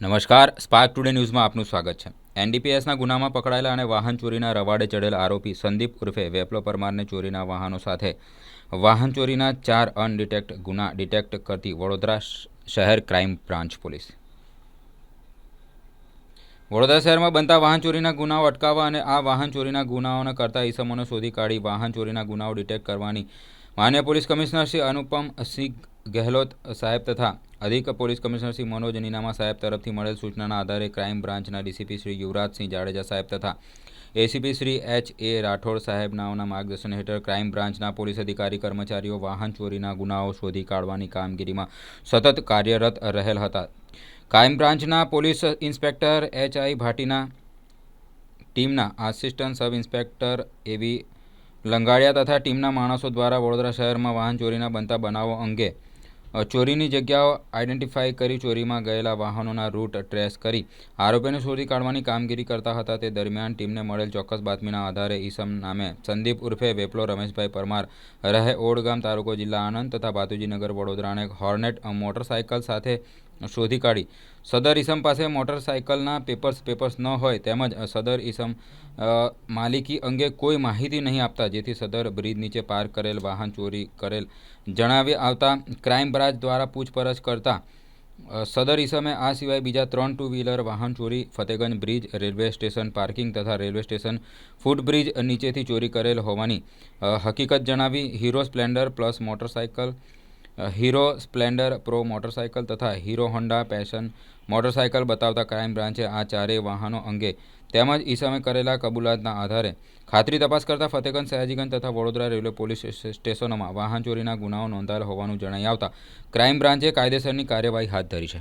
નમસ્કાર spark today ન્યૂઝમાં આપનું સ્વાગત છે. એનડીપીએસના ગુનામાં પકડાયેલા અને વાહન ચોરીના રવાડે ચડેલ આરોપી સંદીપ ઉર્ફે વેપલો પરમારને ચોરીના વાહનો સાથે વાહન ચોરીના ચાર અનડિટેક્ટ ગુના ડિટેક્ટ કરતી વડોદરા શહેર ક્રાઇમ બ્રાન્ચ પોલીસ. વડોદરા શહેરમાં બનતા વાહન ચોરીના ગુનાઓ અટકાવવા અને આ વાહન ચોરીના ગુનાઓને કરતા ઈસમોને શોધી કાઢી વાહન ચોરીના ગુનાઓ ડિટેક્ટ કરવાની માન્ય પોલીસ કમિશનર શ્રી અનુપમ સિંહ ગેહલોત સાહેબ તથા અધિક પોલીસ કમિશનર શ્રી મનોજ નીનામા સાહેબ તરફથી મળેલ સૂચનાના આધારે ક્રાઇમ બ્રાન્ચના ડીસીપી શ્રી યુવરાજસિંહ જાડેજા સાહેબ તથા ACP Shri H A Rathod સાહેબ નાઓના માર્ગદર્શન હેઠળ ક્રાઇમ બ્રાન્ચના પોલીસ અધિકારી, કર્મચારીઓ, વાહન ચોરીના ગુનાઓ શોધી કાઢવાની કામગીરીમાં સતત કાર્યરત રહેલ હતા. ક્રાઇમ બ્રાન્ચના પોલીસ ઇન્સ્પેક્ટર એચ આઈ ભાટીના ટીમના આસિસ્ટન્ટ સબ ઇન્સ્પેક્ટર એવી લંગાડિયા તથા ટીમના માણસો દ્વારા વડોદરા શહેરમાં વાહન ચોરીના બનતા બનાવો અંગે ચોરીની જગ્યાઓ આઈડેન્ટિફાઈ કરી ચોરીમાં ગયેલા વાહનોના રૂટ ટ્રેસ કરી આરોપીને શોધી કાઢવાની કામગીરી કરતા હતા. તે દરમિયાન ટીમને મળેલ ચોક્કસ બાતમીના આધારે ઈસમ નામે સંદીપ ઉર્ફે વેપલો રમેશભાઈ પરમાર, રહે ઓડગામ તાલુકો જિલ્લા આણંદ તથા ભાતુજીનગર વડોદરાને હોર્નેટ મોટરસાયકલ સાથે શોધી કાઢી. સદર ઈસમ પાસે મોટરસાયકલના પેપર્સ પેપર્સ ન હોય તેમજ સદર ઈસમ માલિકી અંગે કોઈ માહિતી નહીં આપતા, જેથી સદર બ્રિજ નીચે પાર્ક કરેલ વાહન ચોરી કરેલ જણાવી આવતા ક્રાઇમ બ્રાન્ચ દ્વારા પૂછપરછ કરતા સદર ઈસમે આ સિવાય બીજા ત્રણ ટુ વ્હીલર વાહન ચોરી, Fatehganj bridge railway station parking તથા રેલવે સ્ટેશન ફૂટબ્રિજ નીચેથી ચોરી કરેલ હોવાની હકીકત જણાવી Hero Splendor plus motorcycle Hero Splendor pro motorcycle તથા હીરો હોન્ડા પેશન મોટરસાયકલ બતાવતા ક્રાઇમ બ્રાન્ચે આ ચારેય વાહનો અંગે તેમજ ઈસમે કરેલા કબૂલાતના આધારે ખાતરી તપાસ કરતા ફતેગંજ સયાજીગંજ તથા વડોદરા રેલવે પોલીસ સ્ટેશનોમાં વાહન ચોરીના ગુનાઓ નોંધાયેલ હોવાનું જણાઈ આવતા ક્રાઇમ બ્રાન્ચે કાયદેસરની કાર્યવાહી હાથ ધરી છે.